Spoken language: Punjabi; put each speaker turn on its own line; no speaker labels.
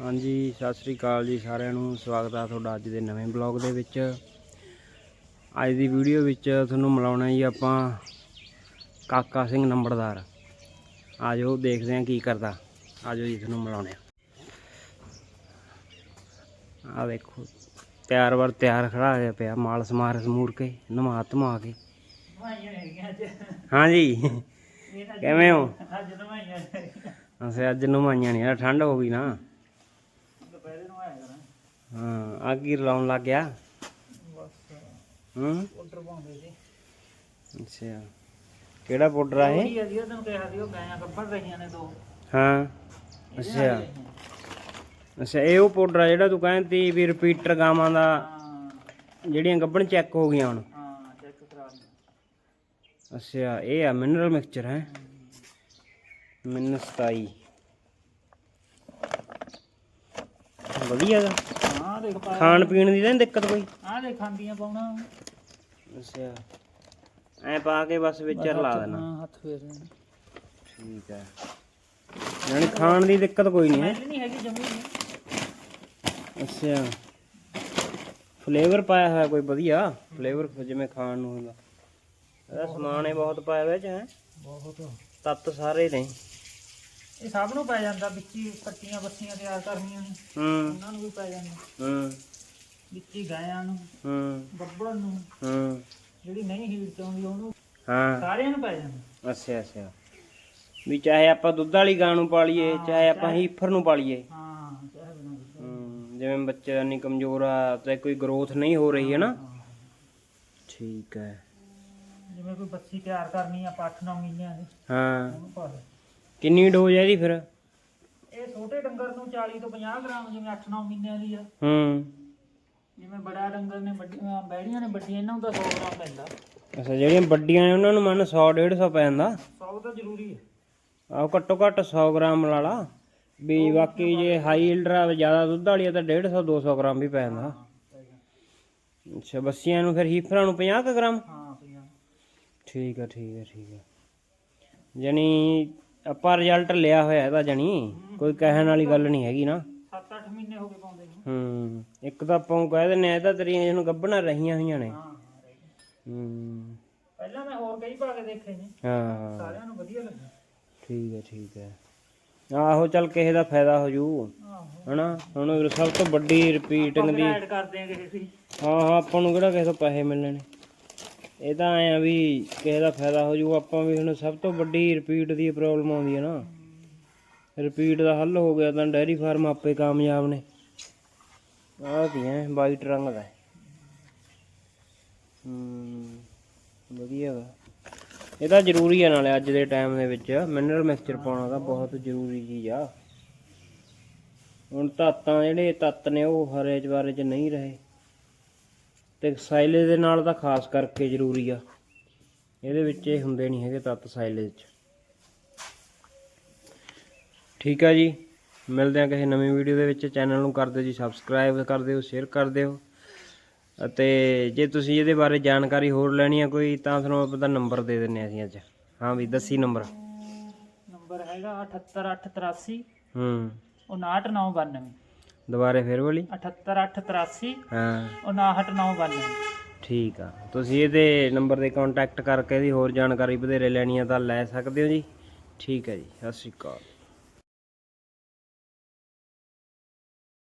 ਹਾਂਜੀ ਸਤਿ ਸ੍ਰੀ ਅਕਾਲ ਜੀ ਸਾਰਿਆਂ ਨੂੰ। ਸਵਾਗਤ ਆ ਤੁਹਾਡਾ ਅੱਜ ਦੇ ਨਵੇਂ ਬਲੌਗ ਦੇ ਵਿੱਚ। ਅੱਜ ਦੀ ਵੀਡੀਓ ਵਿੱਚ ਤੁਹਾਨੂੰ ਮਿਲਾਉਣਾ ਜੀ ਆਪਾਂ ਕਾਕਾ ਸਿੰਘ ਨੰਬਰਦਾਰ। ਆਜੋ ਦੇਖਦੇ ਹਾਂ ਕੀ ਕਰਦਾ। ਆਜੋ ਜੀ ਤੁਹਾਨੂੰ ਮਿਲਾਉਣੇ ਆ ਆ ਦੇਖੋ ਤਿਆਰ ਵਰ ਤਿਆਰ ਖੜਾ ਹੋਇਆ ਪਿਆ ਮਾਲ ਸਮਾਰ ਸਮੂਰ ਕੇ ਨਮਾ ਧਮਾ ਕੇ। ਹਾਂਜੀ। ਕਿਵੇਂ ਹੋ? ਅਸੀਂ ਅੱਜ ਨਮਾਈਆਂ ਨਹੀਂ ਆ ਠੰਡ ਹੋ ਗਈ ਨਾ। ਹਾਂ ਆ ਕੀ ਲਾਉਣ ਲੱਗ ਗਿਆ? ਹੂੰ? ਅੱਛਾ ਕਿਹੜਾ ਪਾਊਡਰ ਆ ਇਹ? ਹਾਂ ਅੱਛਾ। ਅੱਛਾ ਇਹ ਉਹ ਪਾਊਡਰ ਆ ਜਿਹੜਾ ਤੂੰ ਕਹਿੰਦੀ ਵੀ ਰਿਪੀਟਰ ਗਾਵਾਂ ਦਾ ਜਿਹੜੀਆਂ ਗੱਬਣ ਚੈੱਕ ਹੋ ਗਈਆਂ ਹੁਣ। ਅੱਛਾ ਇਹ ਆ ਮਿਨਰਲ ਮਿਕਸਚਰ ਹੈ? 27 ਵਧੀਆ ਦਾ ਖਾਣ ਪੀਣ ਦੀ ਤਾਂ ਨੀ ਦਿੱਕਤ ਕੋਈ। ਅੱਛਾ। ਐ ਪਾ ਕੇ ਬਸ ਵਿੱਚ ਰਲਾ ਦੇਣਾ।
ਹੱਥ ਫੇਰ
ਠੀਕ ਹੈ। ਯਾਨੀ ਖਾਣ ਦੀ ਦਿੱਕਤ ਕੋਈ ਨਹੀਂ ਹੈ।
ਨਹੀਂ ਹੈਗੀ ਜਮੀ
ਅੱਛਾ। ਫਲੇਵਰ ਪਾਇਆ ਹੋਇਆ ਕੋਈ ਵਧੀਆ? ਫਲੇਵਰ ਜਿਵੇਂ ਖਾਣ ਨੂੰ ਹੁੰਦਾ। ਇਹਦਾ ਸਮਾਨ ਹੀ ਬਹੁਤ ਪਾਇਆ ਹੋਇਆ ਚ ਹੈ।
ਬਹੁਤ।
ਤੱਤ ਸਾਰੇ ਨੇ।
ਇਹ ਸਭ ਨੂੰ ਪੈ ਜਾਂਦਾ ਵਿੱਚ ਹੀ ਕੱਟੀਆਂ ਬੱਸੀਆਂ ਤਿਆਰ ਕਰਨੀਆਂ ਨੇ।
ਹੂੰ।
ਉਹਨਾਂ ਨੂੰ ਵੀ ਪੈ ਜਾਂਦਾ।
ਹੂੰ।
ਵਿੱਚ ਗਾਇਆਂ ਨੂੰ
ਹੂੰ।
ਗੱਬੜਨ ਨੂੰ।
ਹੂੰ।
ਜਿਹੜੀ ਨਹੀਂ ਹੀਟ ਚ ਆਉਂਦੀ ਉਹਨੂੰ
ਹਾਂ।
ਸਾਰਿਆਂ ਨੂੰ ਪੈ ਜਾਂਦਾ।
ਅੱਛਾ ਅੱਛਾ। ਵੀ ਚਾਹੇ ਆਪਾਂ ਦੁੱਧ ਵਾਲੀ ਗਾਂ ਨੂੰ ਪਾਲੀਏ ਚਾਹੇ ਆਪਾਂ ਹੀਫਰ ਨੂੰ ਪਾਲੀਏ।
ਹਾਂ ਚਾਹ ਬਣਾ ਦਿੱਤਾ।
ਹੂੰ, ਜਿਵੇਂ ਬੱਚਾ ਨਹੀਂ ਕਮਜ਼ੋਰ ਆ ਤੇ ਕੋਈ ਗਰੋਥ ਨਹੀਂ ਹੋ ਰਹੀ ਹੈ ਨਾ? ਠੀਕ ਹੈ।
ਜਿਵੇਂ ਕੋਈ ਬੱਸੀ ਤਿਆਰ ਕਰਨੀ ਆ 8-9 ਮਹੀਨਿਆਂ ਦੀ
ਹਾਂ।
ਉਹਨੂੰ ਪਾ ਦੇ
ਕਿੰਨੀ ਡੋਜ਼ ਹੈ ਇਹਦੀ ਫਿਰ?
ਇਹ ਛੋਟੇ ਡੰਗਰ ਨੂੰ 40 ਤੋਂ 50 ਗ੍ਰਾਮ ਜਿਵੇਂ 8-9 ਮਹੀਨਿਆਂ ਦੀ ਆ।
ਹੂੰ।
ਜਿਵੇਂ ਬੜਾ ਡੰਗਰ ਨੇ ਵੱਡੀਆਂ ਬੈੜੀਆਂ ਨੇ ਵੱਡੀਆਂ ਇਹਨਾਂ ਨੂੰ ਤਾਂ 100 ਗ੍ਰਾਮ ਪੈਂਦਾ।
ਅੱਛਾ ਜਿਹੜੀਆਂ ਵੱਡੀਆਂ ਨੇ ਉਹਨਾਂ ਨੂੰ ਮੰਨ 100 150 ਪੈ ਜਾਂਦਾ?
100 ਤਾਂ ਜ਼ਰੂਰੀ ਹੈ
ਆਹ ਘੱਟੋ ਘੱਟ 100 ਗ੍ਰਾਮ ਲਾ ਲਾ। ਵੀ ਬਾਕੀ ਜੇ ਹਾਈ ਇਲਡਰਾ ਜ਼ਿਆਦਾ ਦੁੱਧ ਵਾਲੀ ਆ ਤਾਂ 150 200 ਗ੍ਰਾਮ ਵੀ ਪੈ ਜਾਂਦਾ। ਅੱਛਾ ਬੱਸੀਆਂ ਨੂੰ ਫਿਰ ਹੀਫਰਾਂ ਨੂੰ 50 ਕੁ ਗ੍ਰਾਮ?
ਹਾਂ 50
ਠੀਕ ਹੈ ਠੀਕ ਹੈ ਠੀਕ ਹੈ ਜਾਨੀ ਆਪਾਂ ਰਿਜ਼ਲਟ ਲਿਆ ਹੋਇਆ ਇਹਦਾ ਜਾਨੀ ਕੋਈ ਕਹਿਣ ਵਾਲੀ ਗੱਲ ਨਹੀਂ ਹੈਗੀ ਨਾ।
7-8 ਮਹੀਨੇ ਹੋ ਗਏ ਪਾਉਂਦੇ ਨੂੰ।
ਹੂੰ ਇੱਕ ਤਾਂ ਆਪਾਂ ਨੂੰ ਕਹਿ ਦਿੰਨੇ ਆ ਇਹ ਤਾਂ ਤੇਰੀਆਂ ਜਿਹਨੂੰ ਗੱਭਣਾ ਰਹੀਆਂ ਹੋਈਆਂ ਨੇ।
ਹਾਂ
ਹੂੰ
ਪਹਿਲਾਂ ਮੈਂ ਹੋਰ ਕਈ ਪਾ ਕੇ ਦੇਖੇ ਨੇ।
ਹਾਂ
ਸਾਰਿਆਂ ਨੂੰ ਵਧੀਆ ਲੱਗਾ।
ਠੀਕ ਹੈ ਠੀਕ ਹੈ। ਆਹੋ ਚੱਲ ਕਿਸੇ ਦਾ ਫਾਇਦਾ ਹੋ ਜੂ। ਹਨਾ ਹੁਣ ਸਭ ਤੋਂ ਵੱਡੀ ਰਿਪੀਟਿੰਗ ਦੀ
ਐਡ ਕਰਦੇ ਆ ਕਿਸੇ ਦੀ।
ਹਾਂ ਹਾਂ ਆਪਾਂ ਨੂੰ ਕਿਹੜਾ ਕਿਸੇ ਤੋਂ ਪੈਸੇ ਮਿਲਣੇ ਨੇ। ਇਹ ਤਾਂ ਐ ਆ ਵੀ ਕਿਸੇ ਦਾ ਫਾਇਦਾ ਹੋ ਜੂ ਆਪਾਂ ਵੀ ਹੁਣ ਸਭ ਤੋਂ ਵੱਡੀ ਰਿਪੀਟ ਦੀ ਪ੍ਰੋਬਲਮ ਆਉਂਦੀ ਹੈ ਨਾ। ਰਿਪੀਟ ਦਾ ਹੱਲ ਹੋ ਗਿਆ ਤਾਂ ਡੈਰੀ ਫਾਰਮ ਆਪੇ ਕਾਮਯਾਬ ਨੇ। ਆਹ ਕੀ ਹੈ ਵਾਈਟ ਰੰਗ ਦਾ। ਹੂੰ, ਵਧੀਆ ਵਾ। ਇਹ ਤਾਂ ਜ਼ਰੂਰੀ ਆ ਨਾਲੇ ਅੱਜ ਦੇ ਟਾਈਮ ਦੇ ਵਿੱਚ। ਮਿਨਰਲ ਮਿਕਸਚਰ ਪਾਉਣਾ ਤਾਂ ਬਹੁਤ ਜ਼ਰੂਰੀ ਚੀਜ਼ ਆ। ਹੁਣ ਤੱਤਾਂ ਜਿਹੜੇ ਤੱਤ ਨੇ ਉਹ ਹਰੇ ਜਵਾਰੇ 'ਚ ਨਹੀਂ ਰਹੇ। ਤੇ ਸਾਈਲੇਜ ਦੇ ਨਾਲ ਤਾਂ ਖਾਸ ਕਰਕੇ ਜ਼ਰੂਰੀ ਆ। ਇਹਦੇ ਵਿੱਚ ਇਹ ਹੁੰਦੇ ਨਹੀਂ ਹੈਗੇ ਤੱਤ ਸਾਈਲੇਜ 'ਚ ਠੀਕ ਆ ਜੀ। ਮਿਲਦੇ ਆ ਕਿਸੇ ਨਵੀਂ ਵੀਡੀਓ ਦੇ ਵਿੱਚ। ਚੈਨਲ ਨੂੰ ਕਰ ਦਿਓ ਜੀ ਸਬਸਕ੍ਰਾਈਬ ਕਰ ਦਿਓ ਸ਼ੇਅਰ ਕਰ ਦਿਓ। ਅਤੇ ਜੇ ਤੁਸੀਂ ਇਹਦੇ ਬਾਰੇ ਜਾਣਕਾਰੀ ਹੋਰ ਲੈਣੀ ਆ ਕੋਈ ਤਾਂ ਤੁਹਾਨੂੰ ਆਪਾਂ ਦਾ ਨੰਬਰ ਦੇ ਦਿੰਨੇ ਆ ਅਸੀਂ ਅੱਜ। ਹਾਂ ਵੀ ਦੱਸੀ ਨੰਬਰ।
ਨੰਬਰ ਹੈਗਾ 78883
ਹੂੰ।
59992
ਦੁਬਾਰੇ ਫਿਰ ਬੋਲੀ?
78883
ਹਾਂ।
59992
ਠੀਕ ਆ। ਤੁਸੀਂ ਇਹਦੇ ਨੰਬਰ ਤੇ ਕੰਟੈਕਟ ਕਰਕੇ ਇਹਦੀ ਹੋਰ ਜਾਣਕਾਰੀ ਵਧੇਰੇ ਲੈਣੀ ਆ ਤਾਂ ਲੈ ਸਕਦੇ ਹੋ ਜੀ। ਠੀਕ ਹੈ ਜੀ। ਸਤਿ ਸ਼੍ਰੀ ਅਕਾਲ।